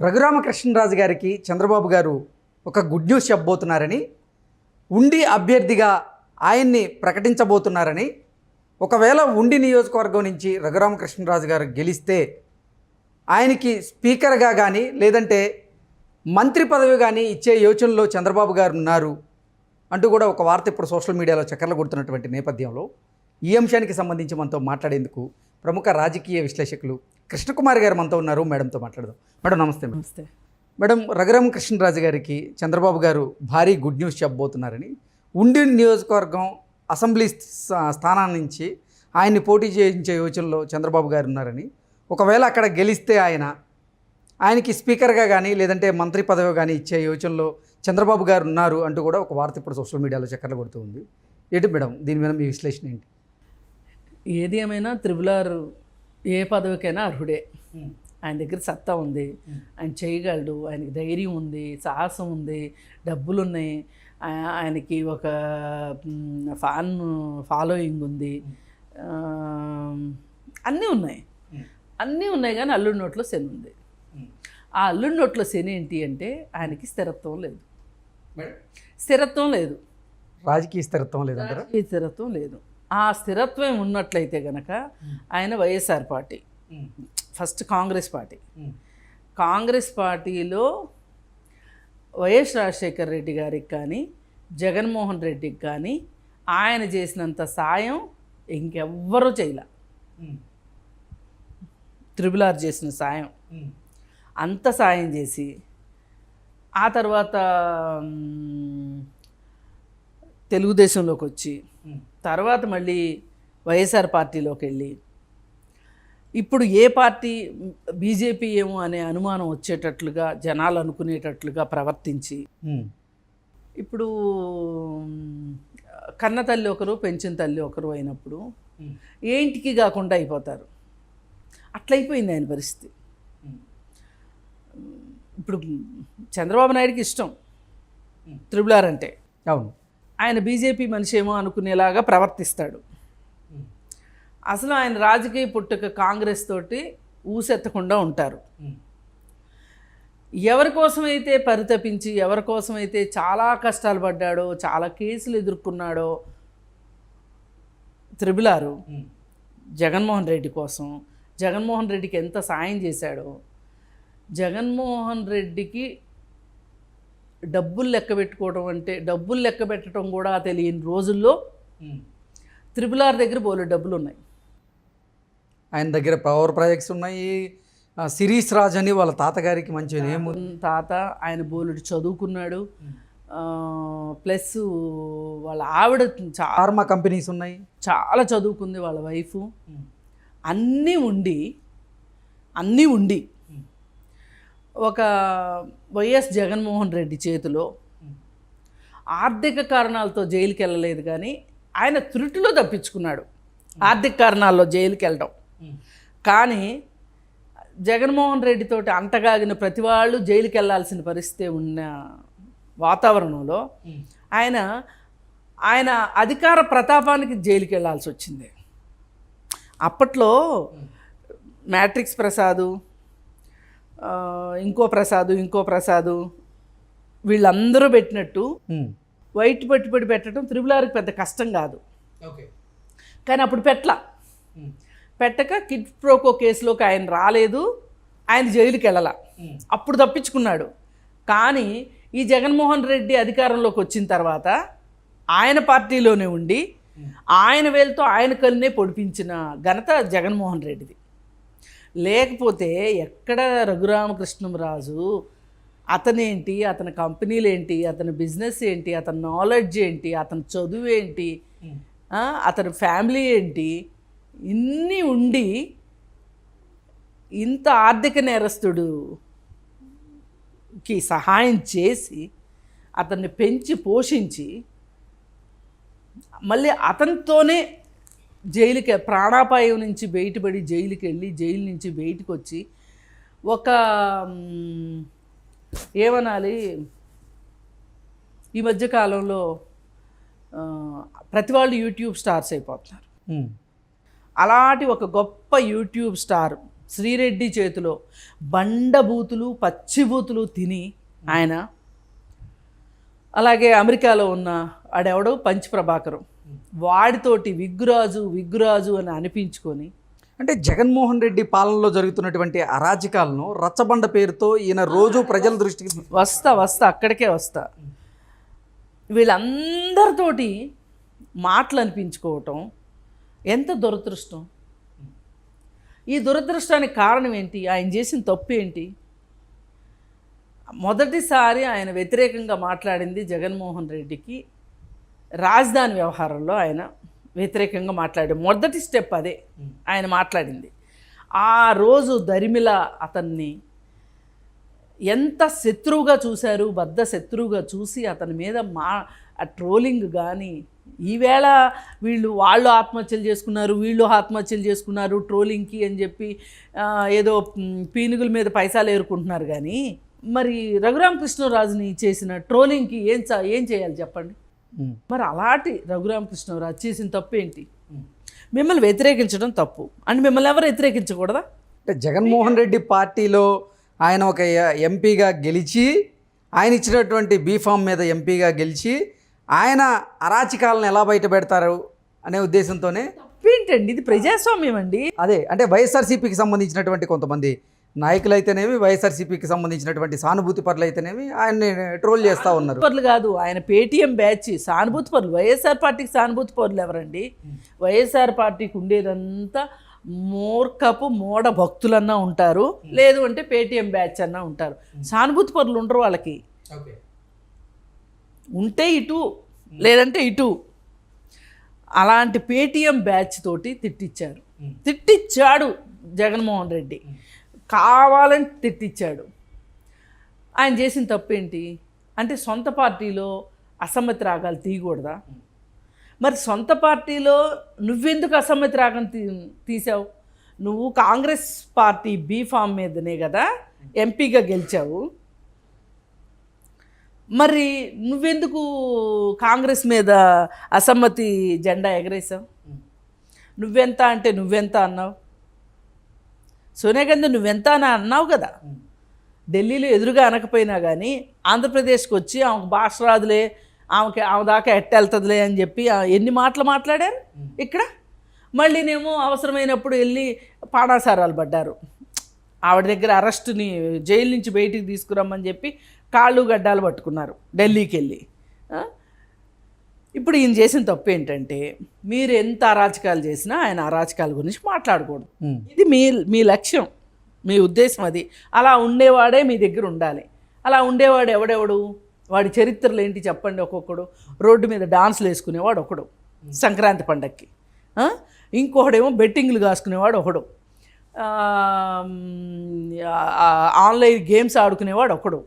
రఘురామకృష్ణరాజు గారికి చంద్రబాబు గారు ఒక గుడ్ న్యూస్ చెప్పబోతున్నారని ఉండి అభ్యర్థిగా ఆయన్ని ప్రకటించబోతున్నారని ఒకవేళ ఉండి నియోజకవర్గం నుంచి రఘురామకృష్ణరాజు గారు గెలిస్తే ఆయనకి స్పీకర్గా కానీ లేదంటే మంత్రి పదవి కానీ ఇచ్చే యోచనలో చంద్రబాబు గారు ఉన్నారు అంటూ కూడా ఒక వార్త ఇప్పుడు సోషల్ మీడియాలో చక్కర్లు కొడుతున్నటువంటి నేపథ్యంలో ఈ అంశానికి సంబంధించి మనతో మాట్లాడేందుకు ప్రముఖ రాజకీయ విశ్లేషకులు కృష్ణకుమార్ గారు మనతో ఉన్నారు. మేడంతో మాట్లాడదాం. మేడం నమస్తే నమస్తే. మేడం రఘురామ కృష్ణరాజు గారికి చంద్రబాబు గారు భారీ గుడ్ న్యూస్ చెప్పబోతున్నారని. ఉండి నియోజకవర్గం అసెంబ్లీ స్థా- స్థానం నుంచి ఆయన్ని పోటీ చేయించే యోచనలో చంద్రబాబు గారు ఉన్నారని. ఒకవేళ అక్కడ గెలిస్తే ఆయన ఆయనకి స్పీకర్గా కానీ లేదంటే మంత్రి పదవి కానీ ఇచ్చే యోచనలో చంద్రబాబు గారు ఉన్నారు అంటూ కూడా ఒక వార్త ఇప్పుడు సోషల్ మీడియాలో చక్కర్లు కొడుతూ ఉంది. ఏంటి మేడం దీని మీద మీ విశ్లేషణ ఏంటి? ఏది ఏమైనా త్రిబులార్ ఏ పదవికైనా అర్హుడే. ఆయన దగ్గర సత్తా ఉంది. ఆయన చేయగలడు. ఆయనకి ధైర్యం ఉంది సాహసం ఉంది డబ్బులు ఉన్నాయి ఆయనకి ఒక ఫ్యాన్ ఫాలోయింగ్ ఉంది. అన్నీ ఉన్నాయి. అన్నీ ఉన్నాయి కానీ అల్లుడి నోట్లో శని ఉంది. ఆ అల్లుడి నోట్లో శని ఏంటి అంటే ఆయనకి స్థిరత్వం లేదు. స్థిరత్వం లేదు. రాజకీయ స్థిరత్వం లేదంటారా? ఈ స్థిరత్వం లేదు. ఆ స్థిరత్వం ఉన్నట్లయితే గనక ఆయన YSR party. First Congress party. Congress పార్టీలో వైఎస్ రాజశేఖర్ రెడ్డి గారికి కానీ జగన్మోహన్ రెడ్డికి కానీ ఆయన చేసినంత సాయం ఇంకెవ్వరూ చేయలే. త్రిబులార్ చేసిన సాయం. అంత సాయం చేసి ఆ తర్వాత తెలుగుదేశంలోకి వచ్చి తర్వాత మళ్ళీ వైఎస్ఆర్ పార్టీలోకి వెళ్ళి ఇప్పుడు ఏ పార్టీ బీజేపీ ఏమో అనే అనుమానం వచ్చేటట్లుగా జనాలు అనుకునేటట్లుగా ప్రవర్తించి. ఇప్పుడు కన్న తల్లి ఒకరు పెంచిన తల్లి ఒకరు అయినప్పుడు ఏ ఇంటికి కాకుండా అయిపోతారు. అట్లయిపోయింది ఆయన పరిస్థితి. ఇప్పుడు చంద్రబాబు నాయుడికి ఇష్టం. త్రిబులార్ అంటే. అవును. ఆయన బీజేపీ మనిషి ఏమో అనుకునేలాగా ప్రవర్తిస్తాడు. అసలు ఆయన రాజకీయ పుట్టుక కాంగ్రెస్ తోటి ఊసెత్తకుండా ఉంటారు. ఎవరి కోసమైతే పరితపించి ఎవరి కోసమైతే చాలా కష్టాలు పడ్డాడో చాలా కేసులు ఎదుర్కొన్నాడో త్రిబులారు జగన్మోహన్ రెడ్డి కోసం జగన్మోహన్ రెడ్డికి ఎంత సాయం చేశాడో జగన్మోహన్ రెడ్డికి డబ్బులు లెక్క పెట్టుకోవడం అంటే డబ్బులు లెక్క పెట్టడం కూడా తెలియని రోజుల్లో త్రిబులార్ దగ్గర బోలే డబ్బులు ఉన్నాయి. ఆయన దగ్గర పవర్ ప్రాజెక్ట్స్ ఉన్నాయి. సిరీస్ రాజ్ అని వాళ్ళ తాతగారికి మంచి నేమ్ తాత ఆయన బోలుడు చదువుకున్నాడు. ప్లస్ వాళ్ళ ఆవిడ చా ఫార్మా కంపెనీస్ ఉన్నాయి. చాలా చదువుకుంది వాళ్ళ వైఫ్. అన్నీ ఉండి అన్నీ ఉండి ఒక వైఎస్ జగన్మోహన్ రెడ్డి చేతిలో ఆర్థిక కారణాలతో జైలుకి వెళ్ళలేదు కానీ ఆయన త్రుటిలో తప్పించుకున్నాడు. ఆర్థిక కారణాల్లో జైలుకి వెళ్ళడం. కానీ జగన్మోహన్ రెడ్డితోటి అంటగాగిన ప్రతి వాళ్ళు జైలుకి వెళ్ళాల్సిన పరిస్థితి ఉన్న వాతావరణంలో ఆయన ఆయన అధికార ప్రతాపానికి జైలుకి వెళ్ళాల్సి వచ్చింది. అప్పట్లో మ్యాట్రిక్స్ ప్రసాదు ఇంకో ప్రసాదు ఇంకో ప్రసాదు. వీళ్ళందరూ పెట్టినట్టు. వైట్ పెట్టుబడి పెట్టడం త్రిబులార్కి పెద్ద కష్టం కాదు. కానీ అప్పుడు పెట్టలా. పెట్టక కిడ్ ప్రోకో కేసులోకి ఆయన రాలేదు ఆయన జైలుకి వెళ్ళాల. అప్పుడు తప్పించుకున్నాడు. కానీ ఈ జగన్మోహన్ రెడ్డి అధికారంలోకి వచ్చిన తర్వాత ఆయన పార్టీలోనే ఉండి ఆయన వేలతో ఆయన కన్నే పొడిపించిన ఘనత జగన్మోహన్ రెడ్డిది. లేకపోతే ఎక్కడ రఘురామకృష్ణరాజు అతనేంటి అతని కంపెనీలు ఏంటి అతని బిజినెస్ ఏంటి అతని నాలెడ్జ్ ఏంటి అతని చదువు ఏంటి అతని ఫ్యామిలీ ఏంటి ఇన్ని ఉండి ఇంత ఆర్థిక నేరస్తుడుకి సహాయం చేసి అతన్ని పెంచి పోషించి మళ్ళీ అతనితోనే జైలుకి ప్రాణాపాయం నుంచి బయటపడి జైలుకి వెళ్ళి జైలు నుంచి బయటకు వచ్చి ఒక ఏమనాలి? ఈ మధ్య కాలంలో ప్రతి వాళ్ళు యూట్యూబ్ స్టార్స్ అయిపోతున్నారు. అలాంటి ఒక గొప్ప యూట్యూబ్ స్టార్ శ్రీరెడ్డి చేతిలో బండబూతులు పచ్చిబూతులు తిని ఆయన అలాగే అమెరికాలో ఉన్న ఆడెవడో? పంచ్ ప్రభాకరం వాడితోటి విగ్గురాజు విగ్గురాజు అని అనిపించుకొని అంటే జగన్మోహన్ రెడ్డి పాలనలో జరుగుతున్నటువంటి అరాచకాలను రచ్చబండ పేరుతో ఈయన రోజు ప్రజల దృష్టికి వస్తా వస్తా అక్కడికే వస్తా. వీళ్ళందరితోటి మాటలు అనిపించుకోవటం ఎంత దురదృష్టం? ఈ దురదృష్టానికి కారణం ఏంటి? ఆయన చేసిన తప్పు ఏంటి? మొదటిసారి ఆయన వ్యతిరేకంగా మాట్లాడింది జగన్మోహన్ రెడ్డికి రాజధాని వ్యవహారంలో ఆయన వ్యతిరేకంగా మాట్లాడాడు. మొదటి స్టెప్ అదే. ఆయన మాట్లాడింది. ఆ రోజు దరిమిల అతన్ని ఎంత శత్రువుగా చూశారు బద్ద శత్రువుగా చూసి అతని మీద మా ఆ ట్రోలింగ్ కానీ ఈవేళ వీళ్ళు వాళ్ళు ఆత్మహత్యలు చేసుకున్నారు వీళ్ళు ఆత్మహత్యలు చేసుకున్నారు ట్రోలింగ్కి అని చెప్పి ఏదో పీనుగుల మీద పైసలు ఏరుకుంటున్నారు కానీ మరి రఘురామకృష్ణరాజుని చేసిన ట్రోలింగ్కి ఏం చ- ఏం చేయాలి చెప్పండి? మరి అలాంటి రఘురామకృష్ణరాజు చేసిన తప్పు ఏంటి? మిమ్మల్ని వ్యతిరేకించడం తప్పు. అని మిమ్మల్ని ఎవరు వ్యతిరేకించకూడదా? అంటే జగన్మోహన్ రెడ్డి పార్టీలో ఆయన ఒక ఎంపీగా గెలిచి ఆయన ఇచ్చినటువంటి బీఫామ్ మీద ఎంపీగా గెలిచి ఆయన అరాచకాలను ఎలా బయట పెడతారు అనే ఉద్దేశంతోనే తప్పేంటండి? ఇది ప్రజాస్వామ్యం అండి. అదే అంటే వైఎస్ఆర్సీపీకి సంబంధించినటువంటి కొంతమంది నాయకులు అయితేనేమి వైఎస్ఆర్సీపీకి సంబంధించినటువంటి సానుభూతి పరులు అయితేనేమి ఆయన్ని ట్రోల్ చేస్తూ ఉన్నారు. పరులు కాదు ఆయన పేటీఎం బ్యాచ్ సానుభూతి పరులు. వైఎస్ఆర్ పార్టీకి సానుభూతి పరులు ఎవరండి? వైఎస్ఆర్ పార్టీకి ఉండేదంతా మూర్ఖపు మూఢ భక్తులన్నా ఉంటారు లేదు అంటే పేటీఎం బ్యాచ్ అన్నా ఉంటారు. సానుభూతి పరులు ఉండరు వాళ్ళకి. ఉంటే ఇటు లేదంటే ఇటు. అలాంటి పేటీఎం బ్యాచ్ తోటి తిట్టించారు తిట్టిచ్చాడు జగన్మోహన్ రెడ్డి. కావాలని తిట్టిచ్చాడు. ఆయన చేసిన తప్పేంటి? అంటే సొంత పార్టీలో అసమ్మతి రాగాలు తీయకూడదా? మరి సొంత పార్టీలో నువ్వెందుకు అసమ్మతి రాగం తీ తీసావు నువ్వు కాంగ్రెస్ పార్టీ బీ ఫామ్ మీదనే కదా ఎంపీగా గెలిచావు. మరి నువ్వెందుకు కాంగ్రెస్ మీద అసమ్మతి జెండా ఎగరేసావు నువ్వెంత అంటే నువ్వెంత అన్నావు? సోనియా గాంధీ నువ్వెంత అని అన్నావు కదా. ఢిల్లీలో ఎదురుగా అనకపోయినా కానీ ఆంధ్రప్రదేశ్కి వచ్చి ఆమెకు భాష రాదులే ఆమెకి ఆమె దాకా ఎట్టెళ్తుందిలే అని చెప్పి ఎన్ని మాటలు మాట్లాడారు ఇక్కడ? మళ్ళీనేమో అవసరమైనప్పుడు వెళ్ళి పాడాసారాలు పడ్డారు. ఆవిడ దగ్గర అరెస్టుని జైలు నుంచి బయటికి తీసుకురమ్మని చెప్పి కాళ్ళు గడ్డాలు పట్టుకున్నారు ఢిల్లీకి వెళ్ళి ఇప్పుడు ఈయన చేసిన తప్పు ఏంటంటే మీరు ఎంత అరాచకాలు చేసినా ఆయన అరాచకాల గురించి మాట్లాడకూడదు. ఇది మీ మీ లక్ష్యం మీ ఉద్దేశం అది. అలా ఉండేవాడే మీ దగ్గర ఉండాలి. అలా ఉండేవాడు ఎవడెవడు? వాడి చరిత్రలు ఏంటి చెప్పండి ఒక్కొక్కడు. రోడ్డు మీద డాన్సులు వేసుకునేవాడు ఒకడు సంక్రాంతి పండక్కి? ఇంకొకడేమో బెట్టింగ్లు కాసుకునేవాడు ఒకడు. ఆన్లైన్ గేమ్స్ ఆడుకునేవాడు ఒకడు.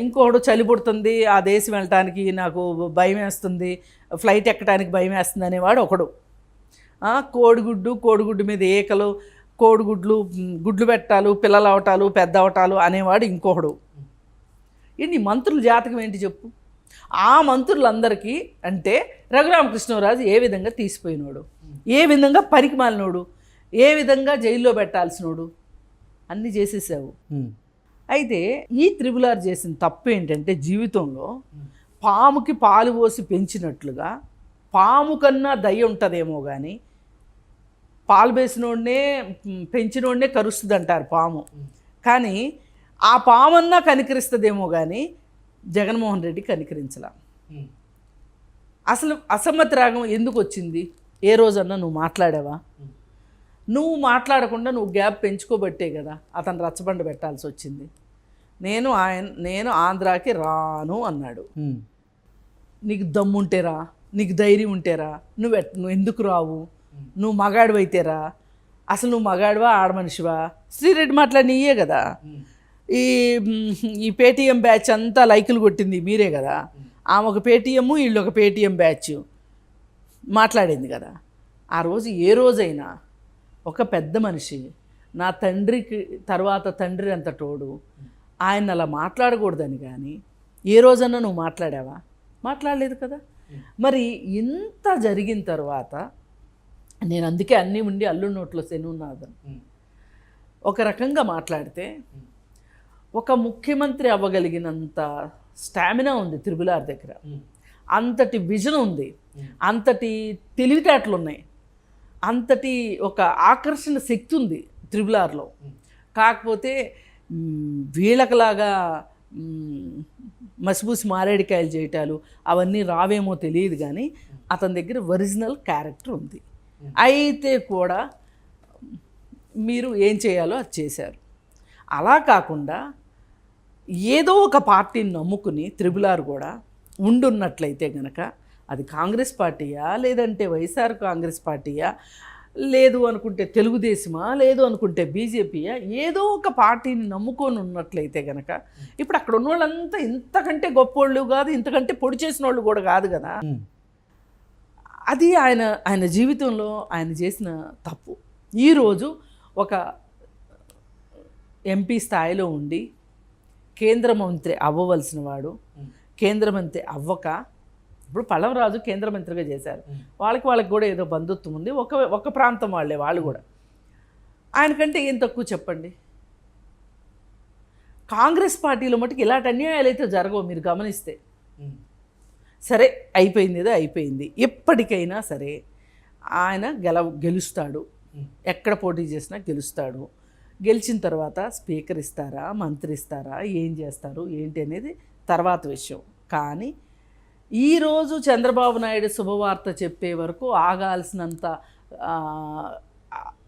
ఇంకోడు ఇంకొకడు చలి పుడుతుంది ఆ దేశం వెళ్ళటానికి నాకు భయం వేస్తుంది ఫ్లైట్ ఎక్కడానికి భయం వేస్తుంది అనేవాడు ఒకడు. కోడిగుడ్డు కోడిగుడ్డు మీద ఏకలు కోడిగుడ్లు గుడ్లు పెట్టాలు పిల్లలు అవటాలు పెద్ద అవటాలు అనేవాడు ఇంకొకడు. ఇన్ని మంత్రుల జాతకం ఏంటి చెప్పు? ఆ మంత్రులందరికీ అంటే రఘురామకృష్ణరాజు ఏ విధంగా తీసిపోయినోడు? ఏ విధంగా పనికి మాలినోడు? ఏ విధంగా జైల్లో పెట్టాల్సినోడు? అన్నీ చేసేసావు. అయితే ఈ త్రిబులార్ చేసిన తప్పు ఏంటంటే జీవితంలో పాముకి పాలు పోసి పెంచినట్లుగా పాము కన్నా దయ ఉంటుందేమో కానీ పాలు వేసినోడనే పెంచినోడనే కరుస్తుంది అంటారు పాము. కానీ ఆ పామన్నా కనికరిస్తుందేమో కానీ జగన్మోహన్ రెడ్డి కనికరించలా. అసలు అసమ్మతి రాగం ఎందుకు వచ్చింది? ఏ రోజన్నా నువ్వు మాట్లాడావా? నువ్వు మాట్లాడకుండా నువ్వు గ్యాప్ పెంచుకోబట్టే కదా అతను రచ్చబండ పెట్టాల్సి వచ్చింది. నేను ఆయన నేను ఆంధ్రాకి రాను అన్నాడు. నీకు దమ్ముంటే రా నీకు ధైర్యం ఉంటేరా నువ్వు నువ్వు ఎందుకు రావు? నువ్వు మగాడివైతే రా అసలు నువ్వు మగాడివా ఆడమనిషివా శ్రీరెడ్డి మాట్లాడి నీయే కదా. ఈ ఈ పేటీఎం బ్యాచ్ అంతా లైకులు కొట్టింది మీరే కదా. ఆమె ఒక పేటీఎం వీళ్ళు ఒక పేటీఎం బ్యాచ్ మాట్లాడింది కదా. ఆ రోజు ఏ రోజైనా ఒక పెద్ద మనిషి నా తండ్రికి తర్వాత తండ్రి అంత తోడు ఆయన అలా మాట్లాడకూడదని కానీ ఏ రోజన్నా నువ్వు మాట్లాడావా? మాట్లాడలేదు కదా. మరి ఇంత జరిగిన తర్వాత నేను అందుకే అన్నీ ఉండి అల్లు నోట్లో శనున్నాదను ఒక రకంగా మాట్లాడితే ఒక ముఖ్యమంత్రి అవ్వగలిగినంత స్టామినా ఉంది త్రిబులార్ దగ్గర. అంతటి విజన్ ఉంది. అంతటి తెలివితేటలు ఉన్నాయి. అంతటి ఒక ఆకర్షణ శక్తి ఉంది త్రిబులార్లో. కాకపోతే వీళ్ళకలాగా మ్, మసిబూసి మారేడికాయలు చేయటాలు అవన్నీ రావేమో తెలియదు కానీ అతని దగ్గర ఒరిజినల్ క్యారెక్టర్ ఉంది. అయితే కూడా మీరు ఏం చేయాలో అది చేశారు. అలా కాకుండా ఏదో ఒక పార్టీని నమ్ముకుని త్రిబులారు కూడా ఉండున్నట్లయితే గనక అది కాంగ్రెస్ పార్టీయా లేదంటే వైఎస్ఆర్ కాంగ్రెస్ పార్టీయా లేదు అనుకుంటే తెలుగుదేశమా? లేదు అనుకుంటే బీజేపీయా? ఏదో ఒక పార్టీని నమ్ముకొని ఉన్నట్లయితే గనక ఇప్పుడు అక్కడ ఉన్న వాళ్ళంతా ఇంతకంటే గొప్పోళ్ళు కాదు ఇంతకంటే పొడి చేసిన వాళ్ళు కూడా కాదు కదా. అది ఆయన ఆయన జీవితంలో ఆయన చేసిన తప్పు. ఈరోజు ఒక ఎంపీ స్థాయిలో ఉండి కేంద్ర మంత్రి అవ్వవలసిన వాడు కేంద్ర మంత్రి అవ్వక ఇప్పుడు పల్లవరాజు కేంద్ర మంత్రిగా చేశారు. వాళ్ళకి వాళ్ళకి కూడా ఏదో బంధుత్వం ఉంది. ఒక ఒక ప్రాంతం వాళ్ళే వాళ్ళు కూడా. ఆయనకంటే ఏం తక్కువ చెప్పండి? కాంగ్రెస్ పార్టీలో మటుకు ఇలాంటి అన్యాయాలు అయితే జరగవు మీరు గమనిస్తే. సరే అయిపోయింది ఏదో అయిపోయింది. ఎప్పటికైనా సరే ఆయన గెల గెలుస్తాడు. ఎక్కడ పోటీ చేసినా గెలుస్తాడు. గెలిచిన తర్వాత స్పీకర్ ఇస్తారా మంత్రి ఇస్తారా ఏం చేస్తారు ఏంటి అనేది తర్వాత విషయం. కానీ ఈరోజు చంద్రబాబు నాయుడు శుభవార్త చెప్పే వరకు ఆగాల్సినంత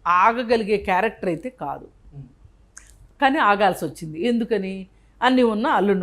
ఆగగలిగే క్యారెక్టర్ అయితే కాదు. కానీ ఆగాల్సి వచ్చింది ఎందుకని? అన్నీ ఉన్న అల్లుడు